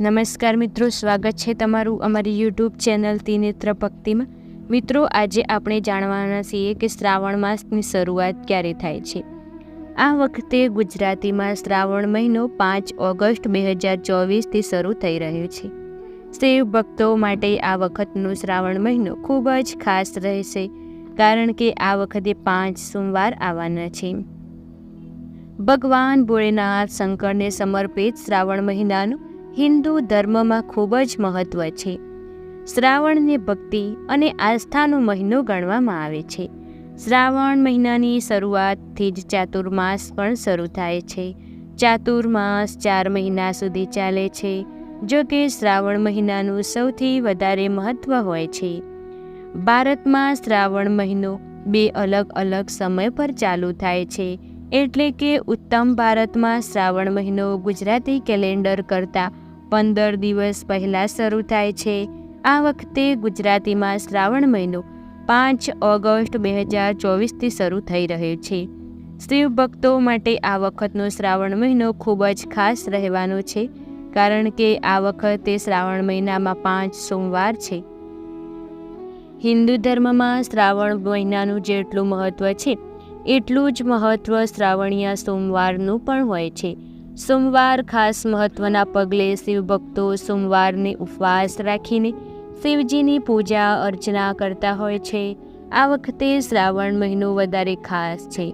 નમસ્કાર મિત્રો, સ્વાગત છે તમારું અમારી યુટ્યુબ ચેનલ તિનેત્ર ભક્તિમાં. મિત્રો, આજે આપણે જાણવાના છીએ કે શ્રાવણ માસની શરૂઆત ક્યારે થાય છે. આ વખતે ગુજરાતીમાં શ્રાવણ મહિનો પાંચ ઓગસ્ટ બે હજાર ચોવીસથી શરૂ થઈ રહ્યો છે. શિવ ભક્તો માટે આ વખતનો શ્રાવણ મહિનો ખૂબ જ ખાસ રહેશે, કારણ કે આ વખતે પાંચ સોમવાર આવવાના છે. ભગવાન ભોળેનાથ શંકરને સમર્પિત શ્રાવણ મહિનાનું હિન્દુ ધર્મમાં ખૂબ જ મહત્ત્વ છે. શ્રાવણને ભક્તિ અને આસ્થાનો મહિનો ગણવામાં આવે છે. શ્રાવણ મહિનાની શરૂઆતથી જ ચાતુર્માસ પણ શરૂ થાય છે. ચાતુર્માસ ચાર મહિના સુધી ચાલે છે, જો કે શ્રાવણ મહિનાનું સૌથી વધારે મહત્ત્વ હોય છે. ભારતમાં શ્રાવણ મહિનો બે અલગ અલગ સમય પર ચાલુ થાય છે, એટલે કે ઉત્તમ ભારતમાં શ્રાવણ મહિનો ગુજરાતી કેલેન્ડર કરતાં પંદર દિવસ પહેલાં શરૂ થાય છે. આ વખતે ગુજરાતીમાં શ્રાવણ મહિનો પાંચ ઓગસ્ટ બે હજાર ચોવીસથી શરૂ થઈ રહ્યો છે. શિવ ભક્તો માટે આ વખતનો શ્રાવણ મહિનો ખૂબ જ ખાસ રહેવાનો છે, કારણ કે આ વખતે શ્રાવણ મહિનામાં પાંચ સોમવાર છે. હિન્દુ ધર્મમાં શ્રાવણ મહિનાનું જેટલું મહત્ત્વ છે, એટલું જ મહત્ત્વ શ્રાવણીયા સોમવારનું પણ હોય છે. સોમવાર ખાસ મહત્ત્વના પગલે શિવભક્તો સોમવારને ઉપવાસ રાખીને શિવજીની પૂજા, અર્ચના કરતા હોય છે. આ વખતે શ્રાવણ મહિનો વધારે ખાસ છે.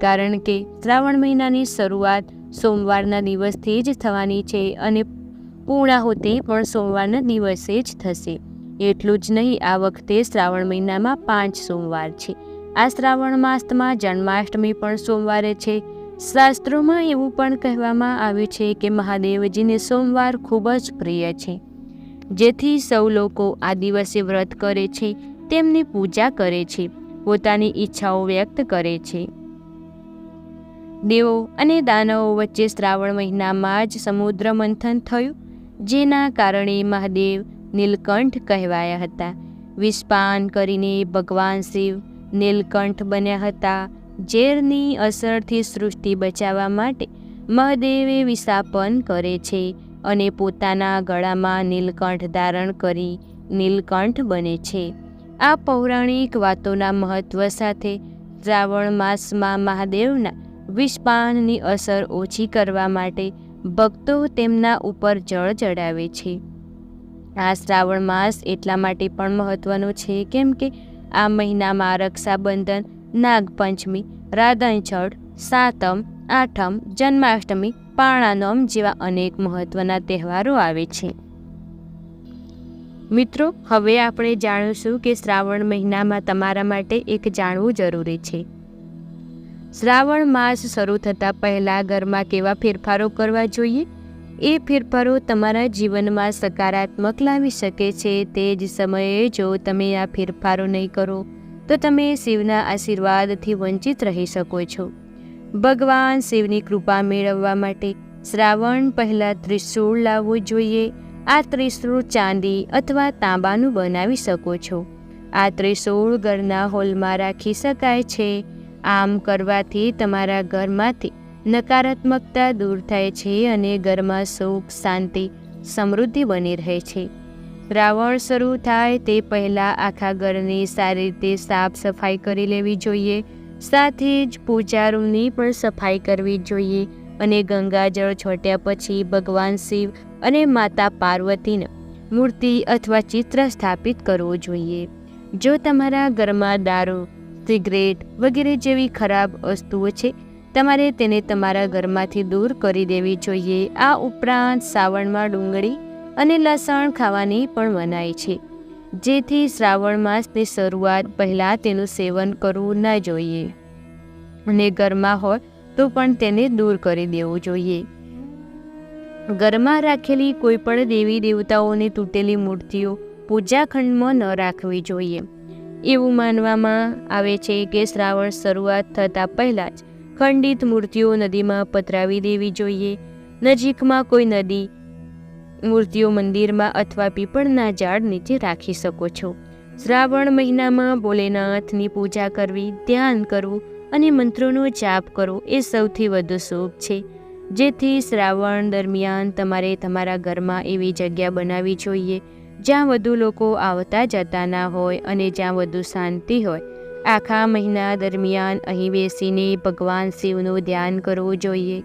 કારણ કે શ્રાવણ મહિનાની શરૂઆત સોમવારના દિવસથી જ થવાની છે અને પૂર્ણાહુતિ પણ સોમવારના દિવસે જ થશે. એટલું જ નહીં, આ વખતે શ્રાવણ મહિનામાં પાંચ સોમવાર છે. આ શ્રાવણ માસમાં જન્માષ્ટમી પણ સોમવારે છે. શાસ્ત્રોમાં એવું પણ કહેવામાં આવ્યું છે કે મહાદેવજીને સોમવાર ખૂબ જ પ્રિય છે. જેથી સૌ લોકો આ દિવસે વ્રત કરે છે, તેમની પૂજા કરે છે, પોતાની ઈચ્છાઓ વ્યક્ત કરે છે. દેવો અને દાનવો વચ્ચે શ્રાવણ મહિનામાં જ સમુદ્ર મંથન થયું, જેના કારણે મહાદેવ નીલકંઠ કહેવાયા હતા. વિસ્પાન કરીને ભગવાન શિવ નીલકંઠ બન્યા હતા. ઝેરની અસરથી સૃષ્ટિ બચાવવા માટે મહાદેવે વિસાપન કરે છે અને પોતાના ગળામાં નીલકંઠ ધારણ કરી નીલકંઠ બને છે. આ પૌરાણિક વાતોના મહત્ત્વ સાથે શ્રાવણ માસમાં મહાદેવના વિષપાનની અસર ઓછી કરવા માટે ભક્તો તેમના ઉપર જળ ચડાવે છે. આ શ્રાવણ માસ એટલા માટે પણ મહત્ત્વનો છે કેમ કે આ મહિનામાં રક્ષાબંધન નાગપંચમી રાધનછળ સાતમ, આઠમ, જન્માષ્ટમી પાણાનોમ જેવા અનેક મહત્ત્વના તહેવારો આવે છે. મિત્રો, હવે આપણે જાણીશું કે શ્રાવણ મહિનામાં તમારા માટે એક જાણવું જરૂરી છે. શ્રાવણ માસ શરૂ થતાં પહેલાં ઘરમાં કેવા ફેરફારો કરવા જોઈએ? એ ફેરફારો તમારા જીવનમાં સકારાત્મક લાવી શકે છે તે જ સમયે જો તમે આ ફેરફારો નહીં કરો તો તમે શિવના આશીર્વાદથી વંચિત રહી શકો છો. ભગવાન શિવની કૃપા મેળવવા માટે શ્રાવણ પહેલાં ત્રિશૂળ લાવવું જોઈએ. આ ત્રિશૂળ ચાંદી અથવા તાંબાનું બનાવી શકો છો. આ ત્રિશૂળ ઘરના હોલમાં રાખી શકાય છે. આમ કરવાથી તમારા ઘરમાંથી નકારાત્મકતા દૂર થાય છે અને ઘરમાં સુખ, શાંતિ, સમૃદ્ધિ બની રહે છે. શ્રાવણ શરૂ થાય તે પહેલાં આખા ઘરની સારી રીતે સાફ સફાઈ કરી લેવી જોઈએ. સાથે જ પૂજા રૂમની પણ સફાઈ કરવી જોઈએ અને ગંગાજળ છોટ્યા પછી ભગવાન શિવ અને માતા પાર્વતીને મૂર્તિ અથવા ચિત્ર સ્થાપિત કરવું જોઈએ. જો તમારા ઘરમાં દારૂ, સિગરેટ વગેરે જેવી ખરાબ વસ્તુઓ છે, તમારે તેને તમારા ઘરમાંથી દૂર કરી દેવી જોઈએ. આ ઉપરાંત શ્રાવણમાં ડુંગળી અને લસણ ખાવાની પણ મનાય છે. જેથી શ્રાવણ માસની શરૂઆત પહેલાં તેનું સેવન કરવું ન જોઈએ. અને ઘરમાં હોય તો પણ તેને દૂર કરી દેવું જોઈએ. ઘરમાં રાખેલી કોઈ પણ દેવી દેવતાઓની તૂટેલી મૂર્તિઓ પૂજાખંડમાં ન રાખવી જોઈએ. એવું માનવામાં આવે છે કે શ્રાવણ શરૂઆત થતાં પહેલાં જ ખંડિત મૂર્તિઓ નદીમાં પધરાવી દેવી જોઈએ. નજીકમાં કોઈ નદી મૂર્તિઓ મંદિરમાં અથવા પીપળના ઝાડ નીચે રાખી શકો છો. શ્રાવણ મહિનામાં ભોલેનાથની પૂજા કરવી, ધ્યાન કરવું અને મંત્રોનો જાપ કરવો એ સૌથી વધુ શુભ છે. જેથી શ્રાવણ દરમિયાન તમારે તમારા ઘરમાં એવી જગ્યા બનાવવી જોઈએ, જ્યાં વધુ લોકો આવતા જતા ના હોય અને જ્યાં વધુ શાંતિ હોય. આખા મહિના દરમિયાન અહીં બેસીને ભગવાન શિવનું ધ્યાન કરવું જોઈએ.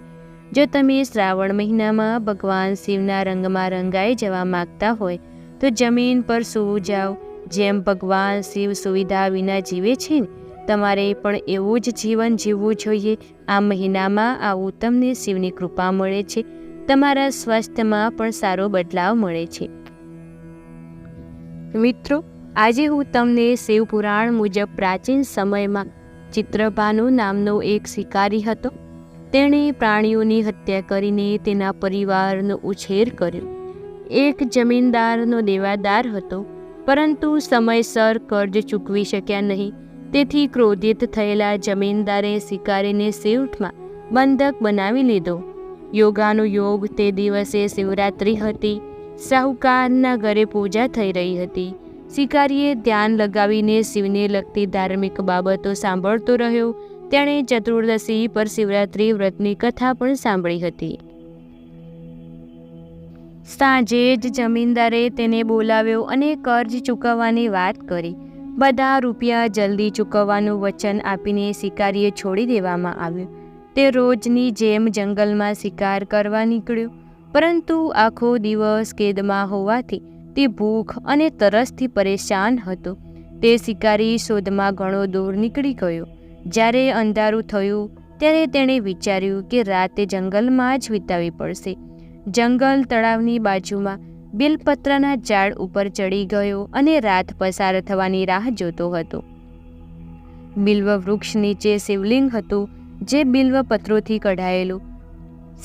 જો તમે શ્રાવણ મહિનામાં ભગવાન શિવના રંગમાં રંગાઈ જવા માગતા હોય, તો જમીન પર સૂવું જાઓ. જેમ ભગવાન શિવ સુવિધા વિના જીવે છે તમારે પણ એવું જ જીવન જીવવું જોઈએ. આ મહિનામાં આવું તમને શિવની કૃપા મળે છે. તમારા સ્વાસ્થ્યમાં પણ સારો બદલાવ મળે છે. મિત્રો, આજે હું તમને શિવ પુરાણ મુજબ પ્રાચીન સમયમાં ચિત્રભાનુ નામનો એક શિકારી હતો. તેણે પ્રાણીઓની હત્યા કરીને તેના પરિવારનો ઉછેર કર્યો. એક જમીનદારનો દેવાદાર હતો, પરંતુ સમયસર કર્જ ચૂકવી શક્યા નહીં. તેથી ક્રોધિત થયેલા જમીનદારે શિકારીને સેવઠમાં બંધક બનાવી લીધો. યોગાનો યોગ તે દિવસે શિવરાત્રિ હતી. સાહુકારના ઘરે પૂજા થઈ રહી હતી. શિકારીએ ધ્યાન લગાવીને શિવને લગતી ધાર્મિક બાબતો સાંભળતો રહ્યો. તેણે ચતુર્દશી પર શિવરાત્રિ વ્રતની કથા પણ સાંભળી હતી. સાંજે જ જમીનદારે તેને બોલાવ્યો અને કર્જ ચૂકવવાની વાત કરી. બધા રૂપિયા જલ્દી ચૂકવવાનું વચન આપીને શિકારીએ છોડી દેવામાં આવ્યો. તે રોજની જેમ જંગલમાં શિકાર કરવા નીકળ્યો. પરંતુ આખો દિવસ કેદમાં હોવાથી તે ભૂખ અને તરસથી પરેશાન હતો. તે શિકારી શોધમાં ઘણો દૂર નીકળી ગયો. જ્યારે અંધારું થયું, ત્યારે તેણે વિચાર્યું કે રાતે જંગલમાં જ વિતાવવી પડશે. જંગલ તળાવની બાજુમાં બિલપત્રના ઝાડ ઉપર ચડી ગયો અને રાત પસાર થવાની રાહ જોતો હતો. બિલ્વ વૃક્ષ નીચે શિવલિંગ હતું, જે બિલ્વ પત્રોથી કઢાયેલું.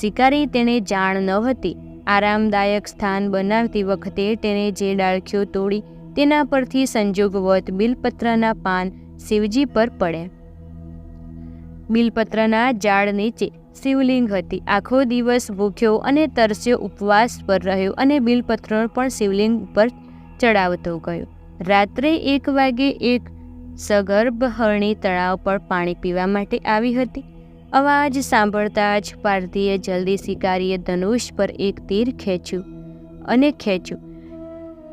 શિકારી તેણે જાણ ન હતી. આરામદાયક સ્થાન બનાવતી વખતે તેણે જે ડાળખીઓ તોડી, તેના પરથી સંજોગવત બિલપત્રના પાન શિવજી પર પડ્યા. બિલપત્રના ઝાડ નીચે શિવલિંગ હતી. આખો દિવસ ભૂખ્યો અને તરસ્યો ઉપવાસ પર રહ્યો અને બિલપત્ર પણ શિવલિંગ ઉપર ચડાવતો ગયો. રાત્રે એક વાગે એક સગર્ભ હરણી તળાવ પર પાણી પીવા માટે આવી હતી. અવાજ સાંભળતા જ પાર્થીએ જલ્દી શિકારીએ ધનુષ પર એક તીર ખેંચ્યું અને ખેંચ્યું.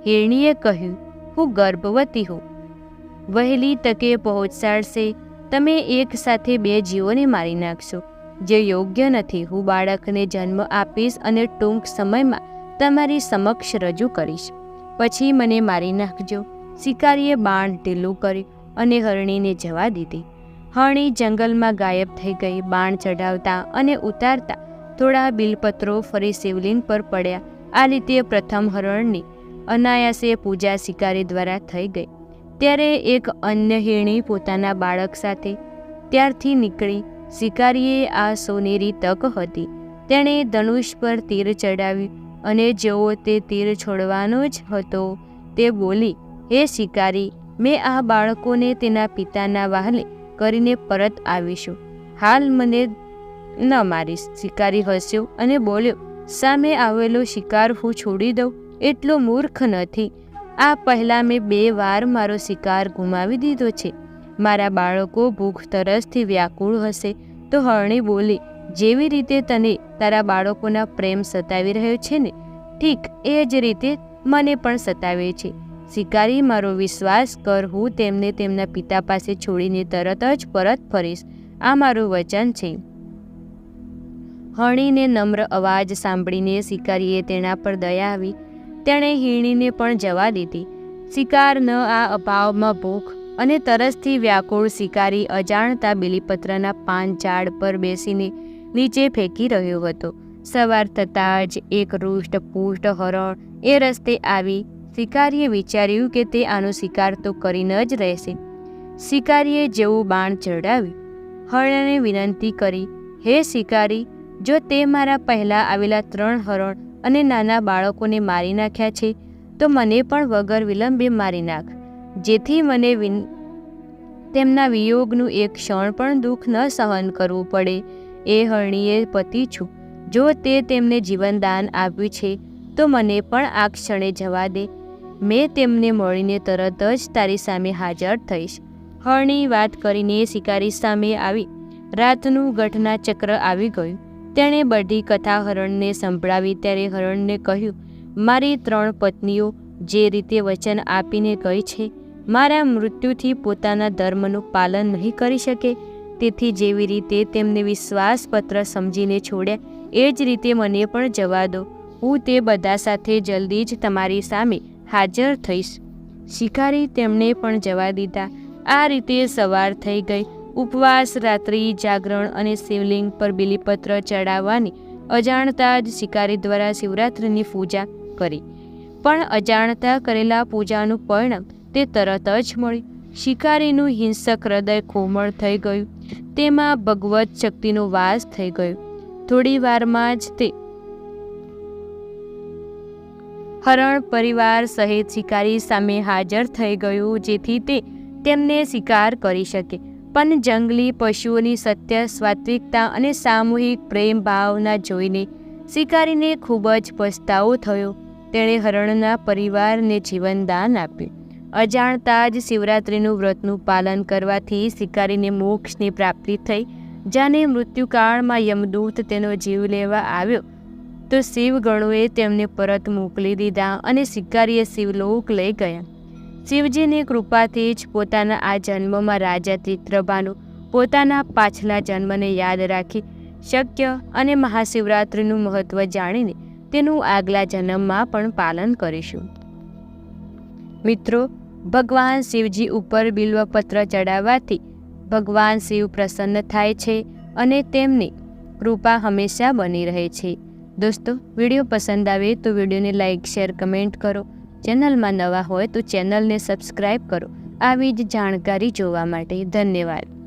હિરણીએ કહ્યું, હું ગર્ભવતી હું વહેલી તકે પહોંચાડશે તમે એક સાથે બે જીવોને મારી નાખશો. જે યોગ્ય નથી, હું બાળકને જન્મ આપીશ અને ટૂંક સમયમાં તમારી સમક્ષ રજૂ કરીશ. પછી મને મારી નાખજો. શિકારીએ બાણ ઢીલું કર્યું અને હરણીને જવા દીધી. હરણી જંગલમાં ગાયબ થઈ ગઈ, બાણ ચઢાવતા અને ઉતારતા થોડા બિલપત્રો ફરી શિવલિંગ પર પડ્યા. આ રીતે પ્રથમ હરણની અનાયાસે પૂજા શિકારી દ્વારા થઈ ગઈ. ત્યારે એક અન્ય હિરણી પોતાના બાળક સાથે ત્યારથી નીકળી. શિકારીએ આ સોનેરી તક હતી. તેણે ધનુષ પર તીર ચડાવ્યું અને જેવો તે તીર છોડવાનો જ હતો, તે બોલી, હે શિકારી, મેં આ બાળકોને તેના પિતાના વહાલે કરીને પરત આવીશું. હાલ મને ન મારીશ. શિકારી હસ્યો અને બોલ્યો, સામે આવેલો શિકાર હું છોડી દઉં? એટલો મૂર્ખ નથી. આ પહેલાં મેં બે વાર મારો શિકાર ગુમાવી દીધો છે. મારા બાળકો ભૂખ તરસથી વ્યાકુળ હશે તો હરણી બોલી, જેવી રીતે તને તારા બાળકોના પ્રેમ સતાવી રહ્યો છે ને, ઠીક એ જ રીતે મને પણ સતાવે છે. શિકારી મારો વિશ્વાસ કર, હું તેમને તેમના પિતા પાસે છોડીને તરત જ પરત ફરીશ. આ મારું વચન છે. હણીને નમ્ર અવાજ સાંભળીને શિકારીએ તેના પર દયા આવી તેણે હીણીને પણ જવા દીધી. શિકાર ન આ અભાવમાં ભૂખ અને તરસથી વ્યાકુળ શિકારી અજાણતા બિલીપત્રના પાન ઝાડ પર બેસીને નીચે ફેંકી રહ્યો હતો. સવાર થતાં જ એક રૂષ્ટ પુષ્ટ હરણ એ રસ્તે આવી. શિકારીએ વિચાર્યું કે તે આનો શિકાર તો કરીને જ રહેશે. શિકારીએ જેવું બાણ ચડાવ્યું હરણને વિનંતી કરી, હે શિકારી, જો તે મારા પહેલાં આવેલા ત્રણ હરણ અને નાના બાળકોને મારી નાખ્યા છે, તો મને પણ વગર વિલંબે મારી નાખ. જેથી મને વિન, તેમના વિયોગનું એક ક્ષણ પણ દુઃખ ન સહન કરવું પડે. એ હરણીએ પતિ છું. જો તે તેમને જીવનદાન આપ્યું છે, તો મને પણ આ ક્ષણે જવા દે. મેં તેમને મળીને તરત જ તારી સામે હાજર થઈશ. હરણી વાત કરીને શિકારી સામે આવી. રાતનું ઘટના ચક્ર આવી ગયું. તેણે બધી કથા હરણને સંભળાવી ત્યારે હરણને કહ્યું, મારી ત્રણ પત્નીઓ જે રીતે વચન આપીને ગઈ છે, મારા મૃત્યુથી પોતાના ધર્મનું પાલન નહીં કરી શકે, તેથી જેવી રીતે તેમને વિશ્વાસપત્ર સમજીને છોડ્યા, એ જ રીતે મને પણ જવા દો. હું તે બધા સાથે જલ્દી જ તમારી સામે હાજર થઈશ. શિકારી તેમને પણ જવા દીધા. આ રીતે સવાર થઈ ગઈ. ઉપવાસ, રાત્રિ જાગરણ અને શિવલિંગ પર બિલીપત્ર ચડાવવાની અજાણતા જ શિકારી દ્વારા શિવરાત્રિની પૂજા કરી. પણ અજાણતા કરેલા પૂજાનું પરિણામ તે તરત જ મળ્યું. શિકારીનું હિંસક હૃદય કોમળ થઈ ગયું. તેમાં ભગવત શક્તિનો વાસ થઈ ગયો. થોડી વારમાં જ તે હરણ પરિવાર સહિત શિકારી સામે હાજર થઈ ગયું, જેથી તે તેમને શિકાર કરી શકે. પણ જંગલી પશુઓની સત્ય, સાત્વિકતા અને સામૂહિક પ્રેમ ભાવના જોઈને શિકારીને ખૂબ જ પસ્તાવો થયો. તેણે હરણના પરિવારને જીવનદાન આપ્યું. અજાણતા જ શિવરાત્રિનું વ્રતનું પાલન કરવાથી શિકારીને મોક્ષની પ્રાપ્તિ થઈ જાને મૃત્યુકાળમાં યમદૂત તેનો જીવ લેવા આવ્યો. તો શિવગણોએ તેમને પરત મોકલી દીધા અને શિકારીએ શિવલોક લઈ ગયા. શિવજીની કૃપાથી જ પોતાના આ જન્મમાં રાજા ચિત્રભાનું પોતાના પાછલા જન્મને યાદ રાખી શક્ય અને મહાશિવરાત્રિનું મહત્ત્વ જાણીને તેનું આગલા જન્મમાં પણ પાલન કરીશું. મિત્રો, ભગવાન શિવજી ઉપર બિલ્વપત્ર ચડાવવાથી ભગવાન શિવ પ્રસન્ન થાય છે અને તેમની કૃપા હંમેશા બની રહે છે. દોસ્તો, વીડિયો પસંદ આવે તો વિડીયોને લાઇક શેર, કમેન્ટ કરો. ચેનલમાં નવા હોય તો ચેનલને સબસ્ક્રાઈબ કરો. આવી જ જાણકારી જોવા માટે ધન્યવાદ.